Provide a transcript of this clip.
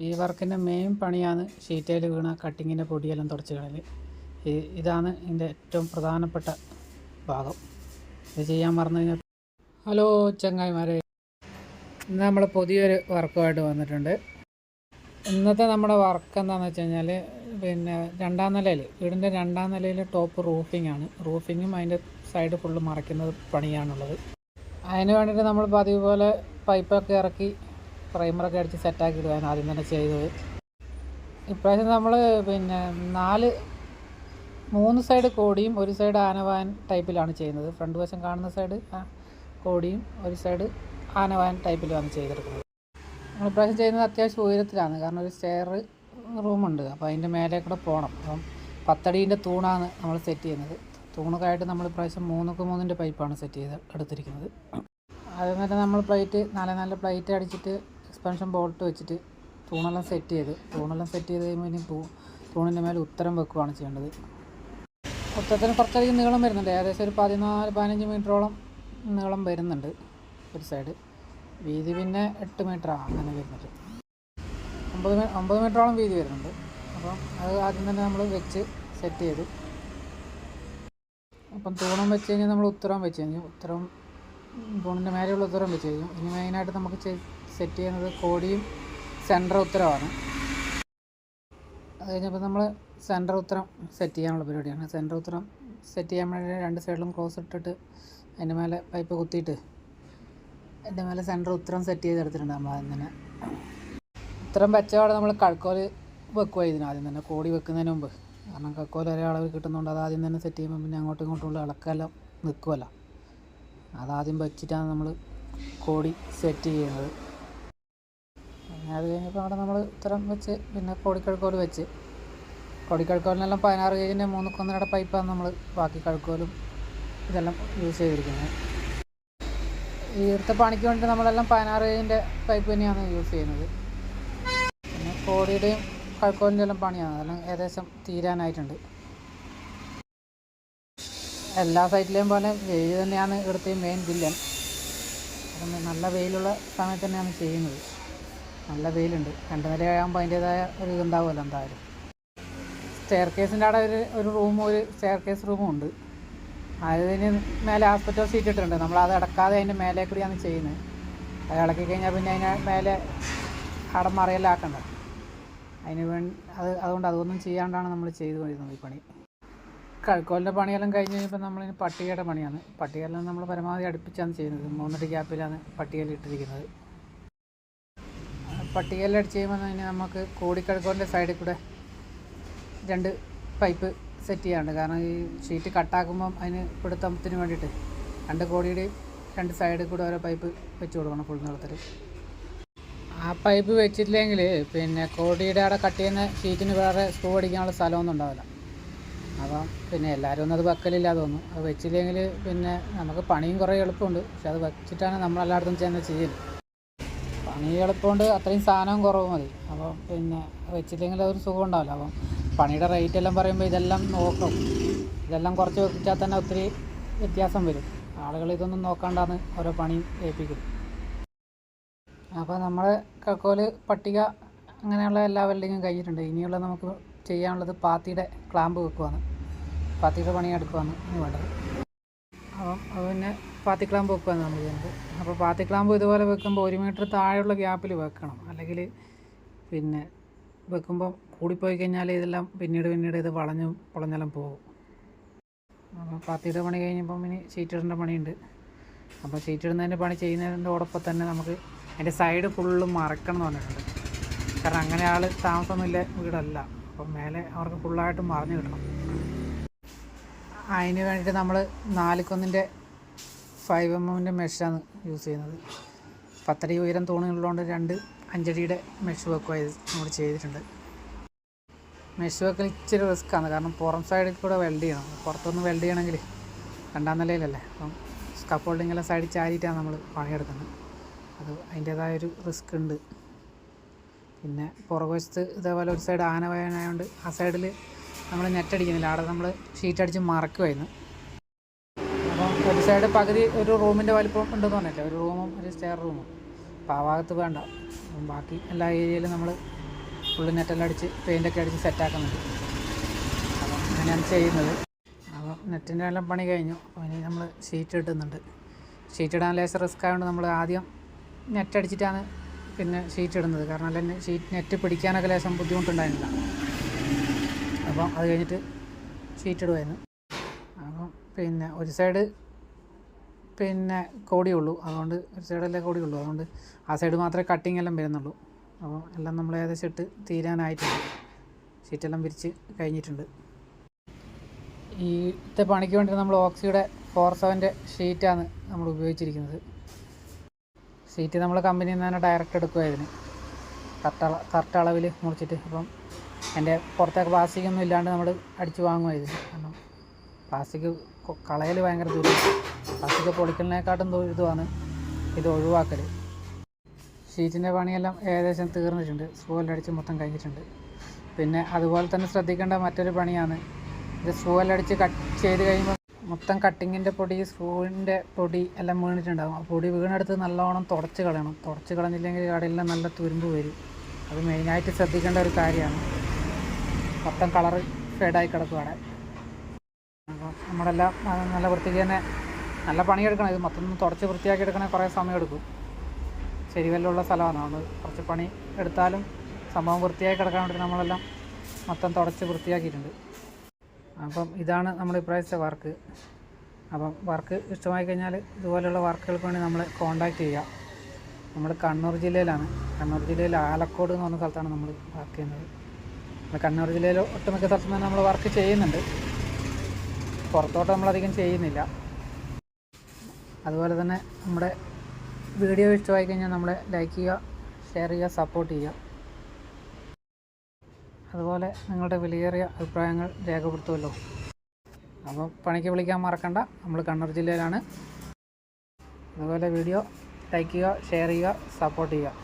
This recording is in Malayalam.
ഈ വർക്കിന്റെ മെയിൻ പണിയാണ് ഷീറ്റയിൽ വീണ കട്ടിങ്ങിന്റെ പൊടിയെല്ലാം തുടച്ച് കളയൽ ഇതാണ് ഇതിന്റെ ഏറ്റവും പ്രധാനപ്പെട്ട ഭാഗം. ഇത് ചെയ്യാൻ മറന്നു കഴിഞ്ഞാൽ ഹലോ ചങ്ങായിമാരെ. ഇന്ന് നമ്മൾ പുതിയൊരു വർക്കുമായിട്ട് വന്നിട്ടുണ്ട്. ഇന്നത്തെ നമ്മുടെ വർക്ക് എന്താണെന്ന് വെച്ച് കഴിഞ്ഞാൽ പിന്നെ രണ്ടാം നിലയിൽ വീടിന്റെ രണ്ടാം നിലയിൽ ടോപ്പ് റൂഫിംഗ് ആണ്. റൂഫിങ്ങും അതിന്റെ സൈഡ് ഫുള്ള് മറയ്ക്കുന്നത് പണിയാണുള്ളത്. അതിന് വേണ്ടിയിട്ട് നമ്മൾ പതിവ് പോലെ പൈപ്പൊക്കെ ഇറക്കി പ്രൈമറൊക്കെ അടിച്ച് സെറ്റാക്കി ഇടുകയാണ് ആദ്യം തന്നെ ചെയ്തത്. ഇപ്രാവശ്യം നമ്മൾ പിന്നെ നാല് മൂന്ന് സൈഡ് കോടിയും ഒരു സൈഡ് ആനവാൻ ടൈപ്പിലാണ് ചെയ്യുന്നത്. ഫ്രണ്ട് വശം കാണുന്ന സൈഡ് കോടിയും ഒരു സൈഡ് ആനവാൻ ടൈപ്പിലുമാണ് ചെയ്തെടുക്കുന്നത്. നമ്മൾ ഇപ്രാവശ്യം ചെയ്യുന്നത് അത്യാവശ്യം ഉയരത്തിലാണ്. കാരണം ഒരു സ്റ്റെയർ റൂമുണ്ട് അപ്പോൾ അതിന്റെ മേലെ കൂടെ പോകണം അപ്പം പത്തടീന്റെ തൂണാണ് നമ്മൾ സെറ്റ് ചെയ്യുന്നത്. തൂണൊക്കെയായിട്ട് നമ്മൾ ഇപ്രാവശ്യം മൂന്നൊക്കെ മൂന്നിന്റെ പൈപ്പാണ് സെറ്റ് ചെയ്ത് എടുത്തിരിക്കുന്നത്. തന്നെ നമ്മൾ പ്ലേറ്റ് നാല് നാല് പ്ലേറ്റ് അടിച്ചിട്ട് എക്സ്പാൻഷൻ ബോൾട്ട് വെച്ചിട്ട് തൂണെല്ലാം സെറ്റ് ചെയ്ത് തൂണെല്ലാം സെറ്റ് ചെയ്ത് കഴിയുമ്പോൾ ഇനി തൂണിന്റെ മേലെ ഉത്തരം വെക്കുകയാണ് ചെയ്യേണ്ടത്. ഉത്തരത്തിന് കുറച്ചധികം നീളം വരുന്നുണ്ട്. ഏകദേശം ഒരു പതിനാല് പതിനഞ്ച് മീറ്ററോളം നീളം വരുന്നുണ്ട് ഒരു സൈഡ് വീതി പിന്നെ എട്ട് മീറ്ററാണ് അങ്ങനെ വരുന്നത്. ഒമ്പത് മീ ഒമ്പത് മീറ്ററോളം വീതി വരുന്നുണ്ട്. അപ്പം അത് ആദ്യം തന്നെ നമ്മൾ വെച്ച് സെറ്റ് ചെയ്തു. അപ്പം തൂണം വെച്ച് കഴിഞ്ഞാൽ നമ്മൾ ഉത്തരം വെച്ച് കഴിഞ്ഞു. ഉത്തരം തൂണിന്റെ മേലെയുള്ള ഉത്തരം വെച്ച് കഴിഞ്ഞു. ഇനി മെയിനായിട്ട് നമുക്ക് സെറ്റ് ചെയ്യുന്നത് കോടിയും സെന്റർ ഉത്തരമാണ് അത് കഴിഞ്ഞപ്പോൾ നമ്മൾ സെന്റർ ഉത്തരം സെറ്റ് ചെയ്യാനുള്ള പരിപാടിയാണ്. സെന്റർ ഉത്തരം സെറ്റ് ചെയ്യാൻ വേണ്ടി രണ്ട് സൈഡിലും ക്രോസ് ഇട്ടിട്ട് അതിന്റെ മേലെ പൈപ്പ് കുത്തിയിട്ട് അതിന്റെ മേലെ സെന്റർ ഉത്തരം സെറ്റ് ചെയ്തെടുത്തിട്ടുണ്ട് നമ്മൾ ആദ്യം തന്നെ. ഉത്തരം വെച്ചപാടെ നമ്മൾ കഴക്കോൽ വെക്കുക ഇതിന് ആദ്യം തന്നെ. കോടി വെക്കുന്നതിന് മുമ്പ്. കാരണം കക്കോൽ ഒരേ അളവ് കിട്ടുന്നതുകൊണ്ട് അത് ആദ്യം തന്നെ സെറ്റ് ചെയ്യുമ്പോൾ പിന്നെ അങ്ങോട്ടും ഇങ്ങോട്ടും ഉള്ള ഇളക്കെല്ലാം നിൽക്കുമല്ലോ അതാദ്യം വെച്ചിട്ടാണ് നമ്മൾ കോടി സെറ്റ് ചെയ്യുന്നത്. പിന്നെ അത് കഴിഞ്ഞപ്പോൾ അവിടെ നമ്മൾ ഇത്തരം വെച്ച് പിന്നെ കോടിക്കഴുക്കോൽ വെച്ച്. കോടിക്കഴുക്കോലിനെല്ലാം പതിനാറ് കേജിന്റെ മൂന്ന് കൊന്നരയുടെ പൈപ്പാണ് നമ്മൾ ബാക്കി കഴുക്കോലും ഇതെല്ലാം യൂസ് ചെയ്തിരിക്കുന്നത്. ഈ ഇവിടുത്തെ പണിക്ക് വേണ്ടി നമ്മളെല്ലാം പതിനാറ് കേജിന്റെ പൈപ്പ് തന്നെയാണ് യൂസ് ചെയ്യുന്നത്. പിന്നെ കോടിയുടെയും കഴുക്കോലിന്റെ എല്ലാം പണിയാണ്. അതെല്ലാം ഏകദേശം തീരാനായിട്ടുണ്ട്. എല്ലാ സൈറ്റിലെയും പോലെ വെയിൽ തന്നെയാണ് ഇവിടുത്തെ മെയിൻ വില്ലൻ അപ്പം നല്ല വെയിലുള്ള സമയത്ത് തന്നെയാണ് ചെയ്യുന്നത്. നല്ല വെയിലുണ്ട്. രണ്ട് നിലയാകുമ്പോൾ അതിന്റേതായ ഒരു ഇതുണ്ടാവുമല്ലോ എന്തായാലും. സ്റ്റെയർ കേസിന്റെ അവിടെ ഒരു ഒരു റൂമും ഒരു സ്റ്റെയർ കേസ് റൂമും ഉണ്ട്. അതിന് മേലെ ഹോസ്പിറ്റൽ സീറ്റ് ഇട്ടിട്ടുണ്ട്. നമ്മൾ അത് അടക്കാതെ അതിന്റെ മേലെ കൂടിയാണ് ചെയ്യുന്നത്. അത് ഇളക്കി കഴിഞ്ഞാൽ പിന്നെ അതിന് മേലെ അവിടെ മറയലാക്കണ്ട. അതിന് വേണ്ടി അത് അതുകൊണ്ട് അതൊന്നും ചെയ്യാണ്ടാണ് നമ്മൾ ചെയ്തു വരുന്നത് ഈ പണി. കഴുക്കോലിന്റെ പണിയെല്ലാം കഴിഞ്ഞ് കഴിഞ്ഞപ്പോൾ നമ്മളിനി പട്ടികയുടെ പണിയാണ്. പട്ടികയെല്ലാം നമ്മൾ പരമാവധി അടുപ്പിച്ചാണ് ചെയ്യുന്നത്. മൂന്നടി ഗ്യാപ്പിലാണ് പട്ടികയിൽ ഇട്ടിരിക്കുന്നത്. പട്ടികയിൽ അടിച്ച് കഴിയുമ്പോൾ തന്നെ നമുക്ക് കോടിക്കഴുക്കോലിന്റെ സൈഡിൽ കൂടെ രണ്ട് പൈപ്പ് സെറ്റ് ചെയ്യാറുണ്ട് കാരണം ഈ ഷീറ്റ് കട്ടാക്കുമ്പം അതിന് പിടുത്തത്തിന് വേണ്ടിയിട്ട് രണ്ട് കോടിയുടെ രണ്ട് സൈഡിൽ കൂടെ ഓരോ പൈപ്പ് വെച്ച് കൊടുക്കണം ഫുൾ നീളത്തിൽ ആ പൈപ്പ് വെച്ചിട്ടില്ലെങ്കിൽ പിന്നെ കോടിയുടെ അവിടെ കട്ട് ചെയ്യുന്ന ഷീറ്റിന് വേറെ സ്ക്രൂ അടിക്കാനുള്ള സ്ഥലമൊന്നും ഉണ്ടാവില്ല. അപ്പം പിന്നെ എല്ലാവരും ഒന്നും അത് വെക്കലില്ല തോന്നുന്നു. അത് വെച്ചില്ലെങ്കിൽ പിന്നെ നമുക്ക് പണിയും കുറേ എളുപ്പമുണ്ട്. പക്ഷെ അത് വെച്ചിട്ടാണ് നമ്മളെല്ലായിടത്തും ചെന്ന് ചെയ്യൽ പണി എളുപ്പമുണ്ട് അത്രയും സാധനവും കുറവ് മതി. അപ്പോൾ പിന്നെ വെച്ചില്ലെങ്കിൽ അതൊരു സുഖം ഉണ്ടാവില്ല. അപ്പം പണിയുടെ റേറ്റ് എല്ലാം പറയുമ്പോൾ ഇതെല്ലാം നോക്കും ഇതെല്ലാം കുറച്ച് വെച്ചാൽ തന്നെ ഒത്തിരി വ്യത്യാസം വരും. ആളുകൾ ഇതൊന്നും നോക്കാണ്ടാണ് ഓരോ പണിയും ഏൽപ്പിക്കും. അപ്പോൾ നമ്മൾ കക്കോൽ പട്ടിക അങ്ങനെയുള്ള എല്ലാ വെൽഡിങ്ങും കഴിഞ്ഞിട്ടുണ്ട്. ഇനിയുള്ള നമുക്ക് ചെയ്യാനുള്ളത് പാത്തിയുടെ ക്ലാമ്പ് വെക്കുവാണ്. പാത്തിയുടെ പണി എടുക്കുവാണ് ഇനി വേണ്ടത്. അപ്പം അത് പിന്നെ പാത്തിക്കിളാമ്പ് വെക്കുകയാണ് നമ്മൾ ചെയ്യുന്നത്. അപ്പോൾ പാത്തിക്കിളാമ്പ് ഇതുപോലെ വെക്കുമ്പോൾ ഒരു മീറ്റർ താഴെയുള്ള ഗ്യാപ്പിൽ വെക്കണം. അല്ലെങ്കിൽ പിന്നെ വെക്കുമ്പോൾ കൂടിപ്പോയി കഴിഞ്ഞാൽ ഇതെല്ലാം പിന്നീട് പിന്നീട് ഇത് വളഞ്ഞു പൊളഞ്ഞെല്ലാം പോകും. അപ്പോൾ പാത്തിയുടെ പണി കഴിഞ്ഞപ്പം ഇനി ഷീറ്റിടേണ്ട പണിയുണ്ട്. അപ്പോൾ ഷീറ്റിടുന്നതിന്റെ പണി പണി ചെയ്യുന്നതിന്റെയോടൊപ്പം തന്നെ നമുക്ക് അതിന്റെ സൈഡ് ഫുള്ളും മറക്കണം എന്ന് പറഞ്ഞിട്ടുണ്ട്. കാരണം അങ്ങനെ ആൾ താമസമൊന്നുമില്ല വീടല്ല. അപ്പം മേലെ അവർക്ക് ഫുള്ളായിട്ട് മറിഞ്ഞു കിട്ടണം. അതിന് വേണ്ടിയിട്ട് നമ്മൾ നാലിക്കൊന്നിന്റെ ഫൈവ് എം എമ്മിന്റെ മെഷാണ് യൂസ് ചെയ്യുന്നത്. പത്തടി ഉയരം തൂണുള്ളതുകൊണ്ട് രണ്ട് അഞ്ചടിയുടെ മെഷ് വെക്കുക നമ്മൾ ചെയ്തിട്ടുണ്ട്. മെഷ് വെക്കൽ ഇച്ചിരി റിസ്ക്കാണ് കാരണം പുറം സൈഡിൽ കൂടെ വെൽഡ് ചെയ്യണം. പുറത്തുനിന്ന് വെൽഡ് ചെയ്യണമെങ്കിൽ രണ്ടാം നിലയിലല്ലേ. അപ്പം സ്കപ്പ് ഹോൾഡിങ്ങെല്ലാം സൈഡിൽ ചാരിയിട്ടാണ് നമ്മൾ പണിയെടുക്കുന്നത്. അത് അതിന്റേതായൊരു റിസ്ക് ഉണ്ട്. പിന്നെ പുറകുവശത്ത് ഇതേപോലെ ഒരു സൈഡ് ആന വയനായതുകൊണ്ട് ആ സൈഡിൽ നമ്മൾ നെറ്റ് അടിക്കുന്നില്ല. അവിടെ നമ്മൾ ഷീറ്റ് അടിച്ച് മറക്കുമായിരുന്നു അപ്പം ഒരു സൈഡ് പകുതി ഒരു റൂമിന്റെ വലിപ്പം ഉണ്ടെന്ന് പറഞ്ഞില്ല? ഒരു റൂമും ഒരു സ്റ്റെയർ റൂമും അപ്പോൾ ആ ഭാഗത്ത് വേണ്ട. ബാക്കി എല്ലാ ഏരിയയിലും നമ്മൾ ഫുള്ള് നെറ്റെല്ലാം അടിച്ച് പെയിന്റൊക്കെ അടിച്ച് സെറ്റാക്കുന്നുണ്ട് അപ്പം അങ്ങനെയാണ് ചെയ്യുന്നത്. അപ്പം നെറ്റിന്റെ എല്ലാം പണി കഴിഞ്ഞു. അപ്പോൾ ഇനി നമ്മൾ ഷീറ്റ് ഇട്ടുന്നുണ്ട് ഷീറ്റ് ഇടാൻ ലേശം റിസ്ക് ആയതുകൊണ്ട് നമ്മൾ ആദ്യം നെറ്റ് അടിച്ചിട്ടാണ് പിന്നെ ഷീറ്റ് ഇടുന്നത്. കാരണം അല്ലെങ്കിൽ ഷീറ്റ് നെറ്റ് പിടിക്കാനൊക്കെ ലേശം ബുദ്ധിമുട്ടുണ്ടായിരുന്നില്ല. അപ്പം അത് കഴിഞ്ഞിട്ട് ഷീറ്റ് ഇടുമായിരുന്നു അപ്പം പിന്നെ ഒരു സൈഡ് പിന്നെ കോടിയുള്ളൂ. അതുകൊണ്ട് ഒരു സൈഡല്ലേ കോടിയുള്ളൂ. അതുകൊണ്ട് ആ സൈഡ് മാത്രമേ കട്ടിങ് എല്ലാം വരുന്നുള്ളൂ. അപ്പോൾ എല്ലാം നമ്മൾ ഏകദേശം ഇട്ട് തീരാനായിട്ടുണ്ട് ഷീറ്റെല്ലാം വിരിച്ച് കഴിഞ്ഞിട്ടുണ്ട്. ഈ ഇത്തെ പണിക്ക് വേണ്ടി നമ്മൾ ഓക്സിയുടെ ഫോർ സെവന്റെ ഷീറ്റാണ് നമ്മൾ ഉപയോഗിച്ചിരിക്കുന്നത്. ഷീറ്റ് നമ്മൾ കമ്പനിയിൽ നിന്ന് തന്നെ ഡയറക്റ്റ് എടുക്കുമായിരുന്നു കറക്റ്റ് കറക്റ്റ് അളവിൽ മുറിച്ചിട്ട് അപ്പം എന്റെ പുറത്തേക്ക് പ്ലാസ്റ്റിക് ഒന്നും ഇല്ലാണ്ട് നമ്മൾ അടിച്ച് വാങ്ങുമായിരുന്നു കാരണം പ്ലാസ്റ്റിക് കളയൽ ഭയങ്കര ദൂരം പ്ലാസ്റ്റിക് പൊളിക്കലിനെക്കാട്ടും ഇതുമാണ് ഇത് ഒഴിവാക്കൽ ഷീറ്റിന്റെ പണിയെല്ലാം ഏകദേശം തീർന്നിട്ടുണ്ട്. സ്കൂളിൽ അടിച്ച് മൊത്തം കഴിഞ്ഞിട്ടുണ്ട്. പിന്നെ അതുപോലെ തന്നെ ശ്രദ്ധിക്കേണ്ട മറ്റൊരു പണിയാണ്. ഇത് സ്കൂളിൽ അടിച്ച് കട്ട് ചെയ്ത് കഴിയുമ്പോൾ മൊത്തം കട്ടിങ്ങിന്റെ പൊടി സ്കൂളിന്റെ പൊടി എല്ലാം വീണിട്ടുണ്ടാകും ആ പൊടി വീണെടുത്ത് നല്ലോണം തുടച്ച് കളയണം. തുടച്ച് കളഞ്ഞില്ലെങ്കിൽ കടയിലെല്ലാം നല്ല തുരുമ്പ് വരും. അത് മെയിനായിട്ട് ശ്രദ്ധിക്കേണ്ട ഒരു കാര്യമാണ്. മൊത്തം കളറ് ഫേഡായി കിടക്കുകയാണ് അപ്പം നമ്മളെല്ലാം നല്ല വൃത്തിക്ക് തന്നെ നല്ല പണിയെടുക്കണം. ഇത് മൊത്തം തുടച്ച് വൃത്തിയാക്കി എടുക്കണേ കുറേ സമയം എടുക്കും ശരിവല്ലുള്ള സ്ഥലമാണ്. നമ്മൾ കുറച്ച് പണി എടുത്താലും സംഭവം വൃത്തിയായി കിടക്കാൻ വേണ്ടി നമ്മളെല്ലാം മൊത്തം തുടച്ച് വൃത്തിയാക്കിയിട്ടുണ്ട്. അപ്പം ഇതാണ് നമ്മൾ ഇപ്രാവശ്യത്തെ വർക്ക്. അപ്പം വർക്ക് ഇഷ്ടമായി കഴിഞ്ഞാൽ ഇതുപോലെയുള്ള വർക്കുകൾക്ക് വേണ്ടി നമ്മൾ കോൺടാക്റ്റ് ചെയ്യുക. നമ്മൾ കണ്ണൂർ ജില്ലയിലാണ്. കണ്ണൂർ ജില്ലയിൽ ആലക്കോട് എന്ന് പറഞ്ഞ സ്ഥലത്താണ് നമ്മൾ വർക്ക് ചെയ്യുന്നത്. കണ്ണൂർ ജില്ലയിൽ ഒട്ടുമിക്ക സ്ഥലത്തും തന്നെ നമ്മൾ വർക്ക് ചെയ്യുന്നുണ്ട്. പുറത്തോട്ട് നമ്മളധികം ചെയ്യുന്നില്ല. അതുപോലെ തന്നെ നമ്മുടെ വീഡിയോ ഇഷ്ടമായി കഴിഞ്ഞാൽ നമ്മളെ ലൈക്ക് ചെയ്യുക ഷെയർ ചെയ്യുക സപ്പോർട്ട് ചെയ്യുക. അതുപോലെ നിങ്ങളുടെ വിലയേറിയ അഭിപ്രായങ്ങൾ രേഖപ്പെടുത്തുമല്ലോ അപ്പോൾ പണിക്ക് വിളിക്കാൻ മറക്കണ്ട. നമ്മൾ കണ്ണൂർ ജില്ലയിലാണ്. അതുപോലെ വീഡിയോ ലൈക്ക് ചെയ്യുക ഷെയർ ചെയ്യുക സപ്പോർട്ട് ചെയ്യുക.